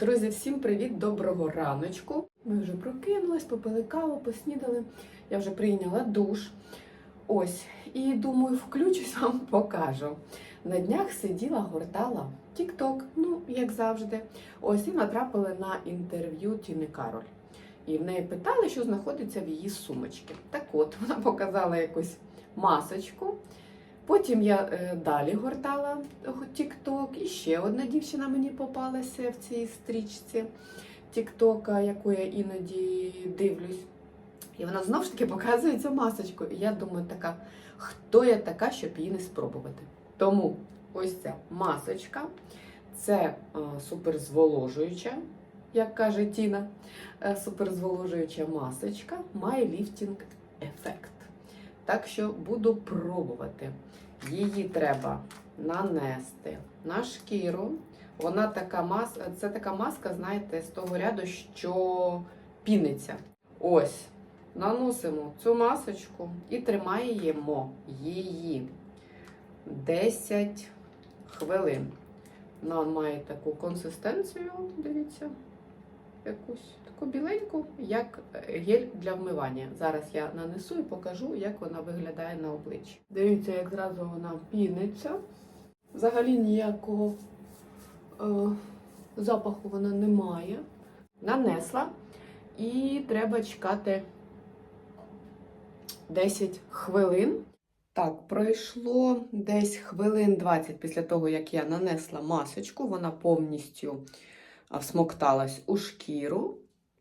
Друзі, всім привіт, доброго раночку. Ми вже прокинулись, попили каву, поснідали. Я вже прийняла душ. Ось, і думаю, включусь вам покажу. На днях сиділа, гортала TikTok, ну, як завжди. Ось і натрапили на інтерв'ю Тіни Кароль. І в неї питали, що знаходиться в її сумочці. Так от, вона показала якусь масочку. Потім я е, далі гортала TikTok, і ще одна дівчина мені попалася в цій стрічці TikTok, яку я іноді дивлюсь. І вона знову ж таки показує цю масочку. І я думаю, така, хто я така, щоб її не спробувати. Тому ось ця масочка це е, суперзволожуюча, як каже Тіна, е, суперзволожуюча масочка має ліфтінг ефект. Так що буду пробувати. Її треба нанести на шкіру. Вона така маска, це така маска, знаєте, з того ряду, що піниться. Ось. Наносимо цю масочку і тримаємо її 10 хвилин. Вона має таку консистенцію, дивіться, якусь таку біленьку, як гель для вмивання. Зараз я нанесу і покажу, як вона виглядає на обличчі. Дивіться, як зразу вона піниться. Взагалі ніякого е, запаху вона не має. Нанесла і треба чекати 10 хвилин. Так, пройшло десь хвилин 20 після того, як я нанесла масочку, вона повністю всмокталась у шкіру.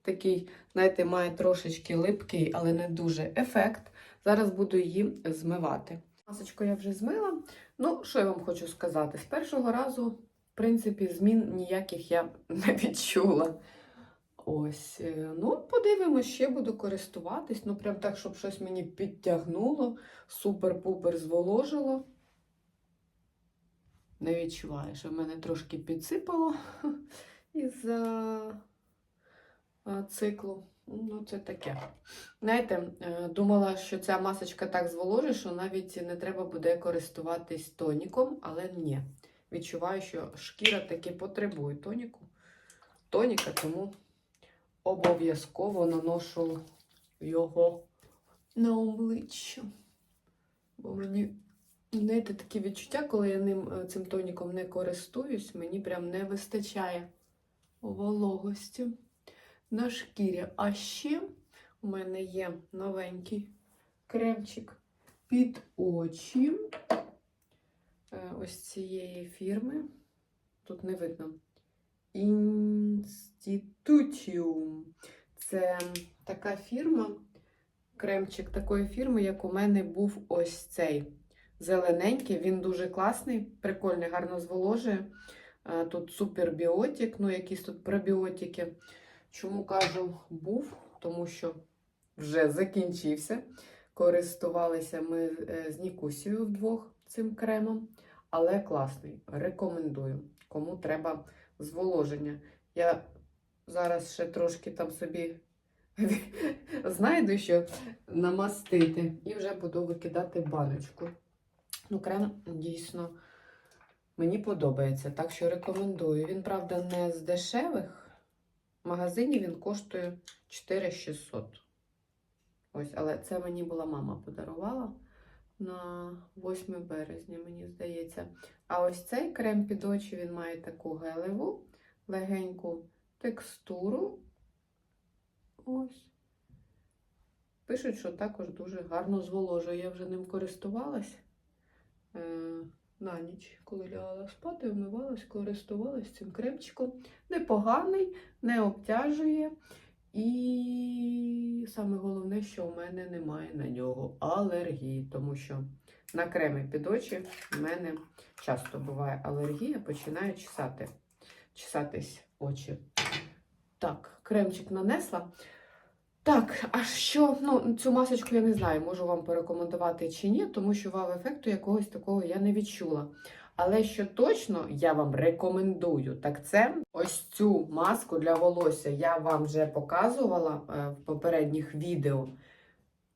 Такий, знаєте, має трошечки липкий, але не дуже ефект. Зараз буду її змивати. Масочку я вже змила. Ну, що я вам хочу сказати? З першого разу, в принципі, змін ніяких я не відчула. Ось, е, ну, подивимось, ще буду користуватись. Ну, прям так, щоб щось мені підтягнуло, супер-пупер зволожило. Не відчуваю, що в мене трошки підсипало із-за циклу. Ну, це таке. Знаєте, е, думала, що ця масочка так зволожить, що навіть не треба буде користуватись тоніком, але ні. Відчуваю, що шкіра таки потребує тоніку. Тоніка, тому обов'язково наношу його на обличчя. Бо мені, знаєте, таке відчуття, коли я ним е, цим тоніком не користуюсь, мені прям не вистачає вологості на шкірі. А ще у мене є новенький кремчик під очі е, ось цієї фірми. Тут не видно. Інститутіум. Це така фірма, кремчик такої фірми, як у мене був ось цей зелененький. Він дуже класний, прикольний, гарно зволожує. Е, Тут супербіотик, ну якісь тут пробіотики. Чому кажу був? Тому що вже закінчився. Користувалися ми е, з Нікусією вдвох цим кремом, але класний. Рекомендую. Кому треба зволоження. Я зараз ще трошки там собі знайду, що намастити, і вже буду викидати баночку. Ну, крем дійсно мені подобається, так що рекомендую. Він, правда, не з дешевих. В магазині він коштує 4600. Ось, але це мені була мама подарувала на 8 березня, мені здається. А ось цей крем під очі він має таку гелеву, легеньку текстуру. Ось. Пишуть, що також дуже гарно зволожує. Я вже ним користувалась е, на ніч, коли лягала спати, вмивалась, користувалась цим кремчиком. Непоганий, не обтяжує. І саме головне, що у мене немає на нього алергії, тому що на кремі під очі в мене часто буває алергія, починає чесати, чесатись очі. Так, кремчик нанесла. Так, а що, ну, цю масочку я не знаю, можу вам порекомендувати чи ні, тому що вау-ефекту якогось такого я не відчула. Але що точно я вам рекомендую, так це ось цю маску для волосся я вам вже показувала е, в попередніх відео.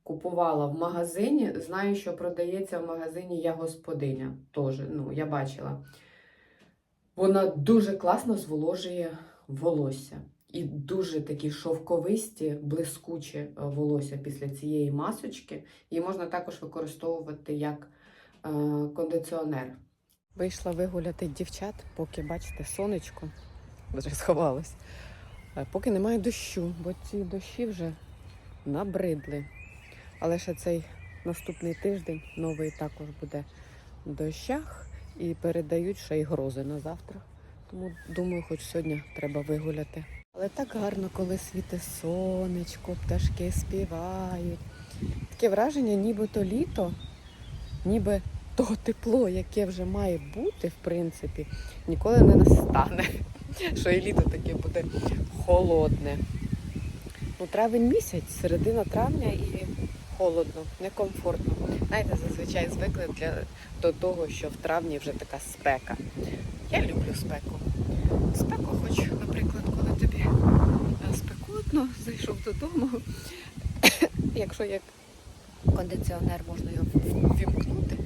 Купувала в магазині. Знаю, що продається в магазині я господиня. Теж, ну, я бачила. Вона дуже класно зволожує волосся. І дуже такі шовковисті, блискучі е, волосся після цієї масочки. Її можна також використовувати як е, кондиціонер. Вийшла вигуляти дівчат, поки бачите, сонечко вже сховалось. Е, Поки немає дощу, бо ці дощі вже набридли. Але ще цей наступний тиждень новий також буде в дощах і передають ще й грози на завтра. Тому думаю, хоч сьогодні треба вигуляти. Але так гарно, коли світить сонечко, пташки співають. Таке враження, ніби то літо, ніби то тепло, яке вже має бути, в принципі, ніколи не настане. Що і літо таке буде холодне. Ну, травень місяць, середина травня і холодно, некомфортно. Знаєте, зазвичай звикли для, до того, що в травні вже така спека. Я люблю спеку. Спеку, хоч, наприклад, коли тобі е, спекотно, зайшов додому. Якщо як кондиціонер можна його вімкнути,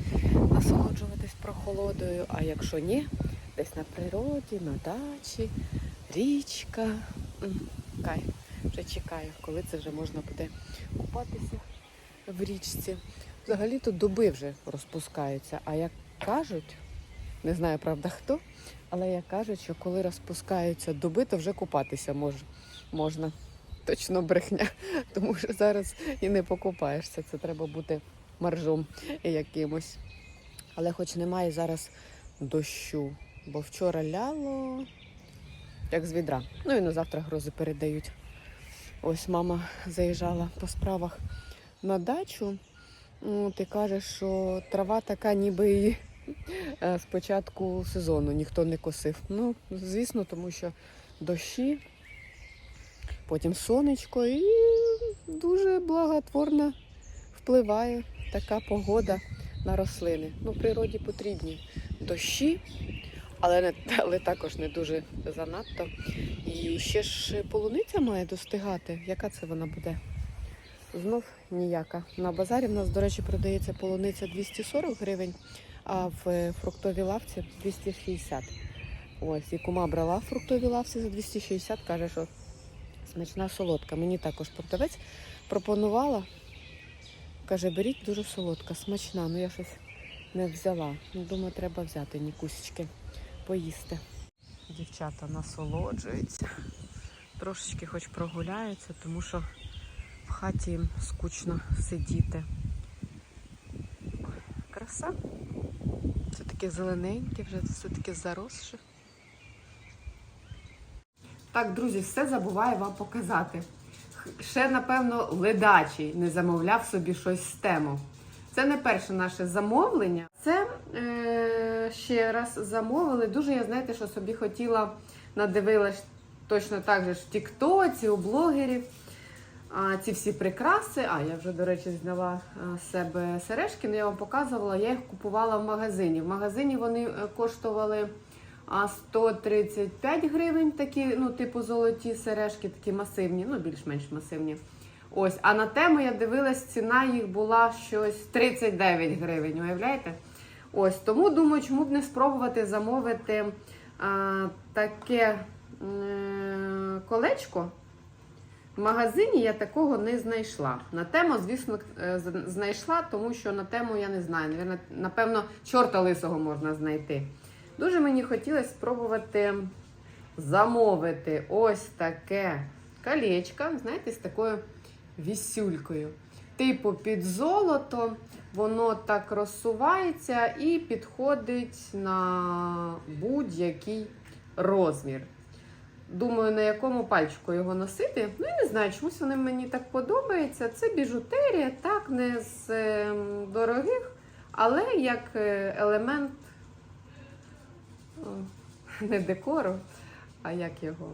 насолоджуватись прохолодою, а якщо ні, десь на природі, на дачі, річка. М, Кайф. Вже чекаю, коли це вже можна буде купатися в річці. Взагалі тут дуби вже розпускаються. А як кажуть, не знаю, правда хто, але як кажуть, що коли розпускаються дуби, то вже купатися мож, можна. Точно брехня, тому що зараз і не покупаєшся. Це треба бути маржом якимось. Але хоч немає зараз дощу, бо вчора ляло як з відра. Ну і на завтра грози передають. Ось мама заїжджала по справах на дачу. Ну, ти кажеш, що трава така, ніби е, з початку сезону ніхто не косив. Ну, звісно, тому що дощі, потім сонечко і дуже благотворно впливає така погода на рослини. Ну, природі потрібні дощі, але, не, але також не дуже занадто. І ще ж полуниця має достигати. Яка це вона буде? Знов ніяка. На базарі в нас, до речі, продається полуниця 240 гривень, а в фруктовій лавці 260. Ось, і кума брала в фруктовій лавці за 260, каже, що смачна солодка. Мені також продавець пропонувала. Каже, беріть дуже солодка, смачна. Ну я щось не взяла. Ну, думаю, треба взяти нікусечки, поїсти. Дівчата насолоджуються. Трошечки хоч прогуляються, тому що в хаті їм скучно сидіти. Краса. Таке зелененьке, вже все таке заросше. Так, друзі, все забуваю вам показати. Ще, напевно, ледачий не замовляв собі щось з тему. Це не перше наше замовлення. Це е, ще раз замовили. Дуже я знаєте, що собі хотіла надивилась точно так же в Тіктоці, у блогерів. А, ці всі прикраси. А, я вже, до речі, зняла себе сережки, але я вам показувала, я їх купувала в магазині. В магазині вони е, коштували 135 гривень, такі, ну, типу золоті сережки, такі масивні, ну, більш-менш масивні. Ось, а на тему я дивилась, ціна їх була щось 39 гривень, уявляєте? Ось, тому думаю, чому б не спробувати замовити а, таке е, колечко. В магазині я такого не знайшла. На тему, звісно, е, знайшла, тому що на тему я не знаю. Напевно, чорта лисого можна знайти. Дуже мені хотілося спробувати замовити ось таке колечко, знаєте, з такою вісюлькою. Типу під золото, воно так розсувається і підходить на будь-який розмір. Думаю, на якому пальчику його носити. Ну, я не знаю, чомусь вони мені так подобаються. Це біжутерія, так, не з ем, дорогих, але як е, елемент не декору, а як його.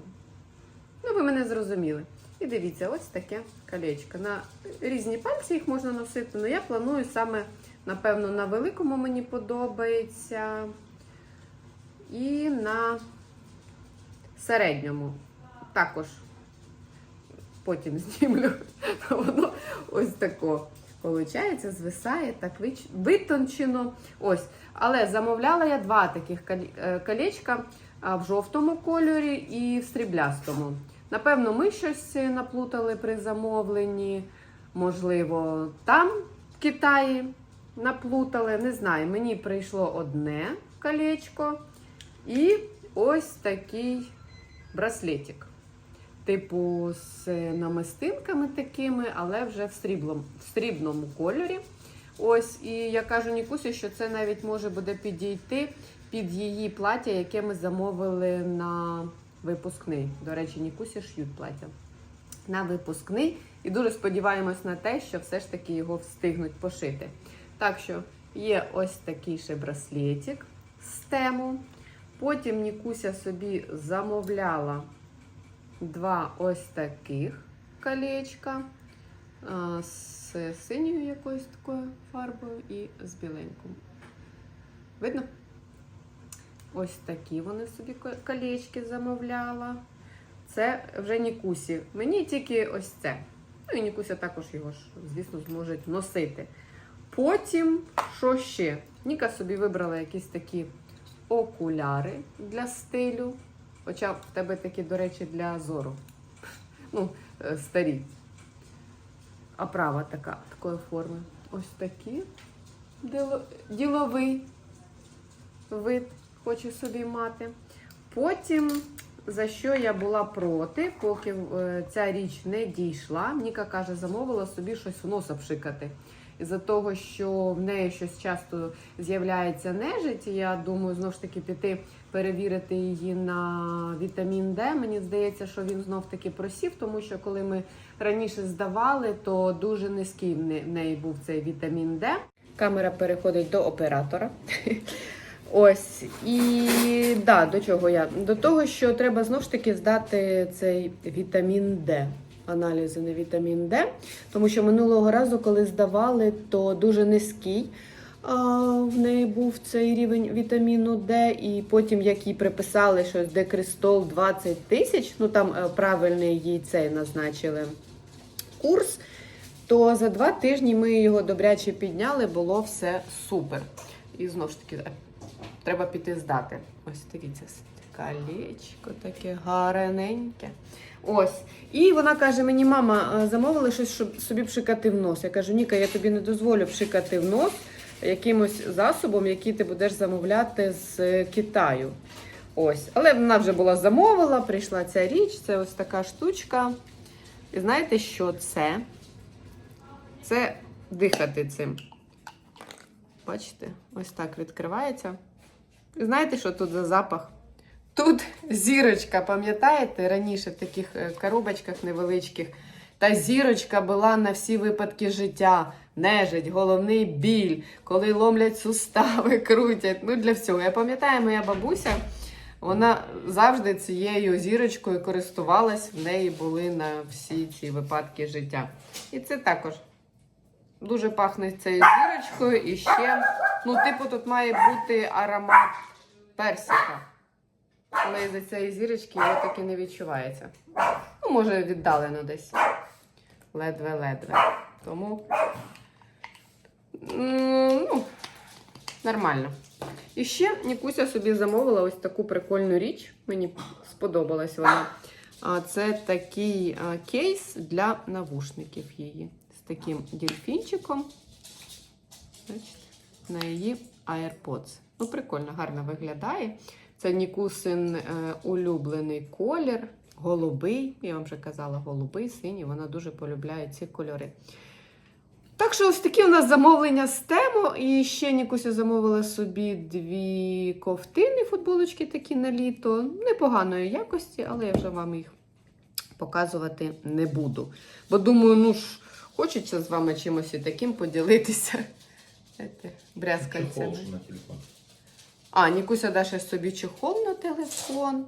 Ну, ви мене зрозуміли. І дивіться, ось таке колечко. На різні пальці їх можна носити, але я планую саме, напевно, на великому мені подобається. І на середньому. Також потім знімлю. Воно ось тако. Получається, звисає так витончено. Ось. Але замовляла я два таких е, колечка. в жовтому кольорі і в сріблястому. Напевно, ми щось наплутали при замовленні. Можливо, там в Китаї наплутали. Не знаю. Мені прийшло одне колечко і ось такий браслетик. Типу з намистинками такими, але вже в, сріблом, в срібному кольорі. Ось, і я кажу Нікусі, що це навіть може буде підійти під її плаття, яке ми замовили на випускний. До речі, Нікусі ш'ють плаття на випускний. І дуже сподіваємось на те, що все ж таки його встигнуть пошити. Так що є ось такий ще браслетик з тему. Потім Нікуся собі замовляла два ось таких колечка з синьою якоюсь такою фарбою і з біленькою. Видно? Ось такі вони собі ко- колечки замовляла. Це вже Нікусі. Мені тільки ось це. Ну і Нікуся також його ж, звісно, зможе носити. Потім, що ще? Ніка собі вибрала якісь такі окуляри для стилю. Хоча в тебе такі, до речі, для зору. Ну, е, старі. Оправа така, такої форми. Ось такі. Діловий вид хочу собі мати. Потім, за що я була проти, поки е, ця річ не дійшла, Ніка каже, замовила собі щось в носа пшикати. Із-за того, що в неї щось часто з'являється нежить, я думаю, знову ж таки піти перевірити її на вітамін Д. Мені здається, що він знов таки просів, тому що коли ми раніше здавали, то дуже низький в неї був цей вітамін Д. Камера переходить до оператора. Ось і да, до чого я? До того, що треба знову ж таки здати цей вітамін Д. Аналізи на вітамін Д. Тому що минулого разу, коли здавали, то дуже низький в неї був цей рівень вітаміну Д. І потім, як їй приписали щось декристол 20 тисяч, ну там е, правильний їй цей назначили курс, то за два тижні ми його добряче підняли, було все супер. І знову ж таки, е, треба піти здати. Ось дивіться, колечко таке гарненьке. Ось. І вона каже: мені, мама, замовили щось, щоб собі пшикати в нос. Я кажу, Ніка, я тобі не дозволю пшикати в нос якимось засобом, який ти будеш замовляти з е, Китаю. Ось. Але вона вже була замовила, прийшла ця річ, це ось така штучка. І знаєте, що це? Це дихати цим. Бачите, ось так відкривається. І знаєте, що тут за запах? Тут зірочка, пам'ятаєте, раніше в таких е, коробочках невеличких. Та зірочка була на всі випадки життя. Нежить, головний біль, коли ломлять сустави, крутять. Ну, для всього. Я пам'ятаю, моя бабуся, вона завжди цією зірочкою користувалась, в неї були на всі ці випадки життя. І це також дуже пахне цією зірочкою. І ще, ну, типу, тут має бути аромат персика. Але за цієї зірочки його таки не відчувається. Ну, може, віддалено десь. Ледве-ледве. Тому. Ну, нормально. І ще Нікуся собі замовила ось таку прикольну річ. Мені сподобалась вона. Це такий кейс для навушників її. З таким дельфінчиком. Бачите, на її AirPods. Ну, прикольно, гарно виглядає. Це Нікусин е, улюблений колір, голубий. Я вам вже казала, голубий, синій. Вона дуже полюбляє ці кольори. Так що ось такі у нас замовлення з тему. І ще Нікуся замовила собі дві ковтини, футболочки такі на літо. Непоганої якості, але я вже вам їх показувати не буду. Бо думаю, ну ж, хочеться з вами чимось таким поділитися. Брязкальцями. А, Нікуся даше собі чехол на телефон.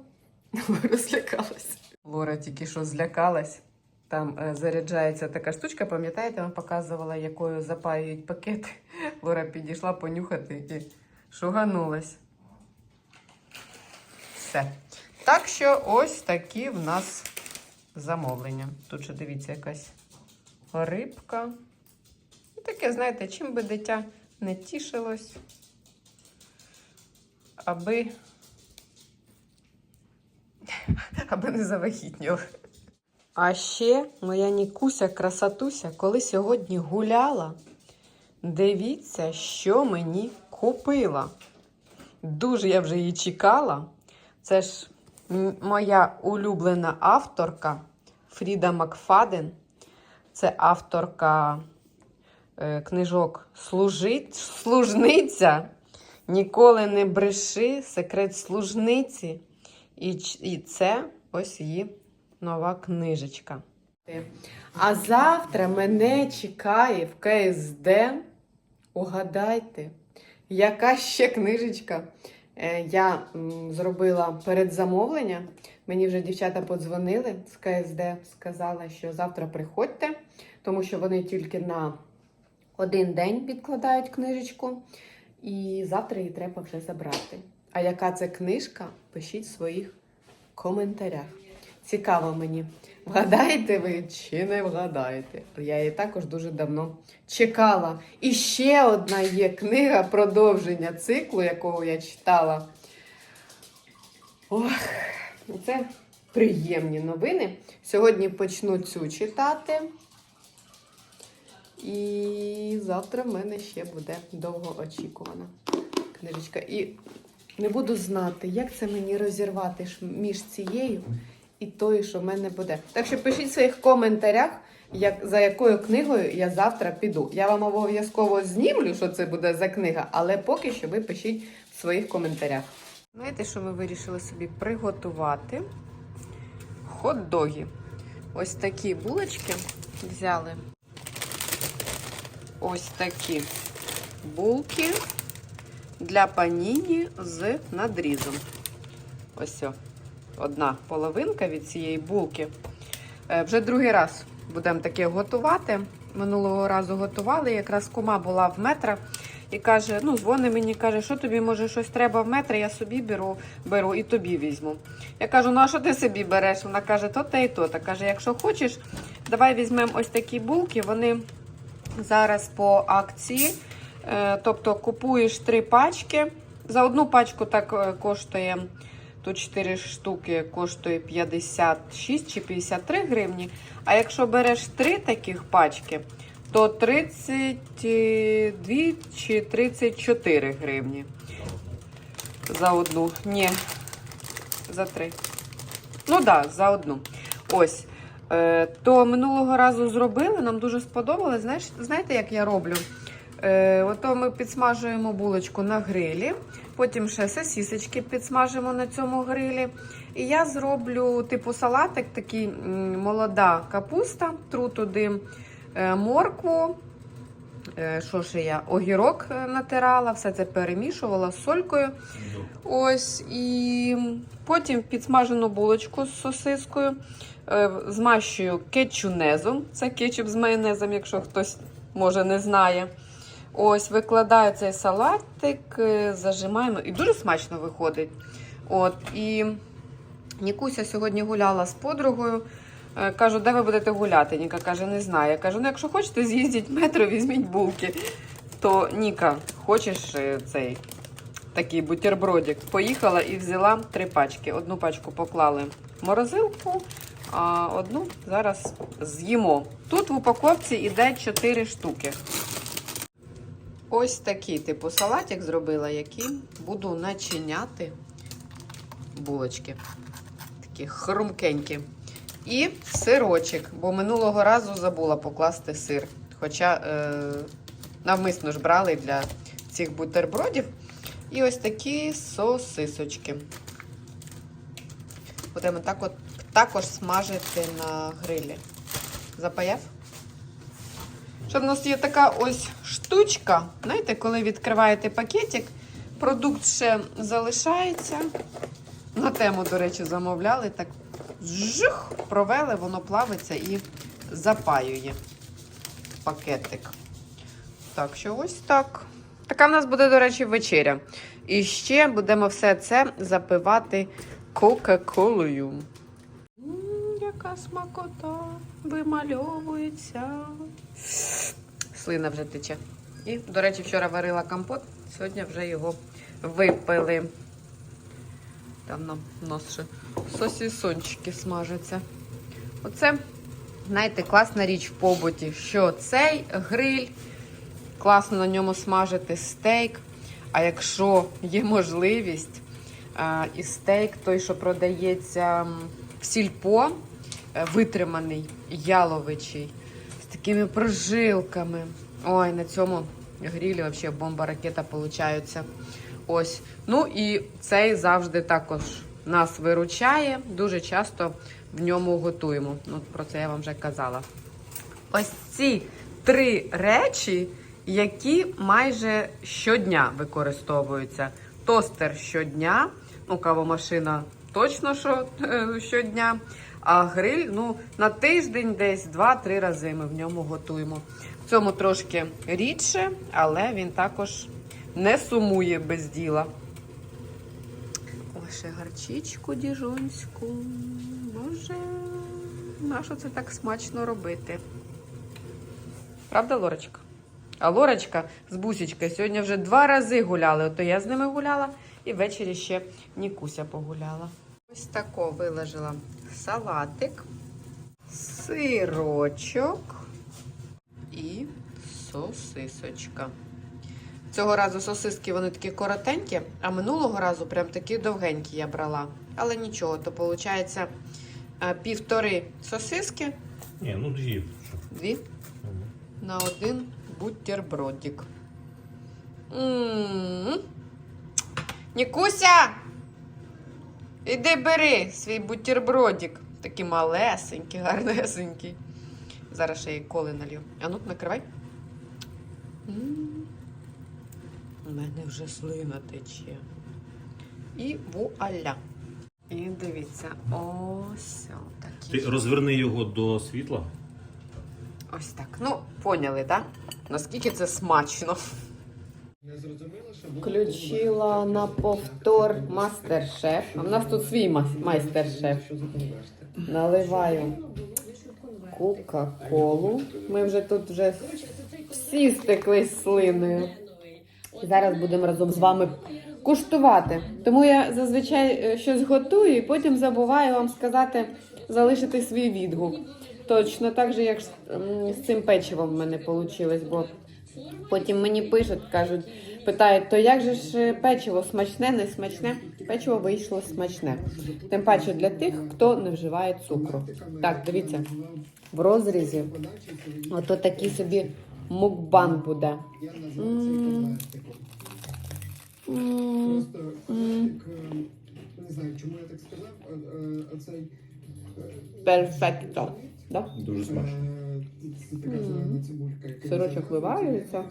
Розлякалась. Лора тільки що злякалась. Там е, заряджається така штучка, пам'ятаєте, вона показувала, якою запаюють пакети. Лора підійшла понюхати і шуганулась. Все. Так що ось такі в нас замовлення. Тут ще дивіться, якась рибка. І таке, знаєте, чим би дитя не тішилось аби аби не завагітнював. А ще моя Нікуся красатуся, коли сьогодні гуляла. Дивіться, що мені купила. Дуже я вже її чекала. Це ж моя улюблена авторка Фріда Макфаден. Це авторка е, книжок Служить, Служниця. Ніколи не бреши, секрет служниці. І, і це ось її нова книжечка. А завтра мене чекає в КСД. Угадайте, яка ще книжечка Е, я зробила передзамовлення. Мені вже дівчата подзвонили з КСД, сказали, що завтра приходьте, тому що вони тільки на один день відкладають книжечку, і завтра її треба вже забрати. А яка це книжка? Пишіть в своїх коментарях. Цікаво мені, вгадаєте ви чи не вгадаєте? Я її також дуже давно чекала. І ще одна є книга продовження циклу, якого я читала. Ох, це приємні новини. Сьогодні почну цю читати. І завтра в мене ще буде довгоочікувана книжечка. І не буду знати, як це мені розірвати між цією і тою, що в мене буде. Так що пишіть в своїх коментарях, як, за якою книгою я завтра піду. Я вам обов'язково знімлю, що це буде за книга, але поки що ви пишіть в своїх коментарях. Знаєте, що ми вирішили собі приготувати? Хот-доги. Ось такі булочки взяли. Ось такі булки для паніні з надрізом. Ось одна половинка від цієї булки. Е, Вже другий раз будемо таке готувати. Минулого разу готували. Якраз кума була в метра і каже: ну, дзвони мені, каже, що тобі може щось треба в метр, я собі беру, беру і тобі візьму. Я кажу, ну а що ти собі береш? Вона каже, то те і то. Та каже, якщо хочеш, давай візьмемо ось такі булки. Вони зараз по акції. Е, Тобто купуєш три пачки. За одну пачку так е, коштує. Тут 4 штуки коштує 56 чи 53 гривні. А якщо береш три таких пачки, то 32 чи 34 гривні. За одну. Ні, за три. Ну так, да, за одну. Ось. Е, то минулого разу зробили, нам дуже сподобалось. Знаєш, знаєте, як я роблю? Е, ото ми підсмажуємо булочку на грилі, потім ще сосісочки підсмажимо на цьому грилі. І я зроблю типу салатик, такий молода капуста, тру туди е, моркву. Що ще я? Огірок натирала, все це перемішувала з солькою. Ось і потім підсмажену булочку з сосискою. Е, Змащую кетчунезом. Це кетчуп з майонезом, якщо хтось може не знає. Ось, викладаю цей салатик, е, зажимаємо. І дуже смачно виходить. От, і Нікуся сьогодні гуляла з подругою. Е, Кажу, де ви будете гуляти? Ніка каже, не знаю. Я кажу, ну якщо хочете, з'їздіть метро, візьміть булки. То Ніка, хочеш цей такий бутербродик? Поїхала і взяла три пачки. Одну пачку поклали в морозилку, а одну зараз з'їмо. Тут в упаковці йде 4 штуки. Ось такий типу салатик зробила, який буду начиняти булочки. Такі хрумкенькі. І сирочок, бо минулого разу забула покласти сир. Хоча е, навмисно ж брали для цих бутербродів. І ось такі сосисочки. Будемо так от також смажити на грилі. Запаяв? Що в нас є така ось штучка. Знаєте, коли відкриваєте пакетик, продукт ще залишається. На тему, до речі, замовляли. Так жух, провели, воно плавиться і запаює пакетик. Так що ось так. Така в нас буде, до речі, вечеря. І ще будемо все це запивати Кока-Колою. Яка смакота вимальовується. Слина вже тече. І, до речі, вчора варила компот, сьогодні вже його випили. Там нам нос ще сосісончики смажаться. Оце, знаєте, класна річ в побуті, що цей гриль, класно на ньому смажити стейк. А якщо є можливість, і стейк той, що продається в сільпо, витриманий, яловичий, з такими прожилками. Ой, на цьому грілі взагалі бомба ракета получаються. Ось. Ну і цей завжди також нас виручає. Дуже часто в ньому готуємо. Ну, про це я вам вже казала. Ось ці три речі, які майже щодня використовуються. Тостер щодня, ну, кавомашина точно що е, щодня. А гриль, ну, на тиждень десь 2-3 рази ми в ньому готуємо. В цьому трошки рідше, але він також не сумує без діла. Ще гарчичку діжонську. Боже, нащо це так смачно робити? Правда, Лорочка? А Лорочка з бусічкою сьогодні вже два рази гуляли. Ото я з ними гуляла і ввечері ще Нікуся погуляла. Ось тако виложила салатик, сирочок і сосисочка. Цього разу сосиски вони такі коротенькі, а минулого разу прям такі довгенькі я брала. Але нічого, то виходить півтори сосиски, Ні, ну дві. дві на один бутербродик. М-м-м. Нікуся! Іди бери свій бутербродик. Такий малесенький, гарнесенький. Зараз ще й коли налью. А ну, накривай. М. У мене вже слина тече. І вуаля. І дивіться, ось Ти розверни його до світла. Ось так. Ну, поняли, так? Наскільки це смачно. Включила на повтор мастер-шеф. А в нас тут свій майстер-шеф. Наливаю Кока-Колу. Ми вже тут вже всі стеклись слиною. Зараз будемо разом з вами куштувати. Тому я зазвичай е, щось готую і потім забуваю вам сказати, залишити свій відгук. Точно так же, як з цим печивом в мене вийшло, бо потім мені пишуть, кажуть, питають, то як же ж е, печиво смачне, не смачне? Печиво вийшло смачне. Тим паче для тих, хто не вживає цукру. Так, дивіться, в розрізі ото такий собі мукбан буде. М. Просто не знаю, чому я так сказав, Перфекто. Дуже смачно. Сирочок виварюється.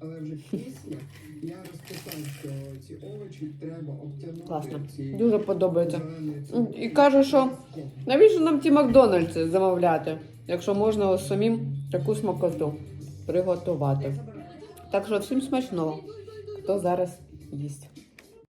Але вже після я розписав, що ці овочі треба обтягнути. Класно. Дуже подобається. І кажу, що навіщо нам ті Макдональдси замовляти, якщо можна самим таку смакоту приготувати. Так що всім смачного, хто зараз їсть.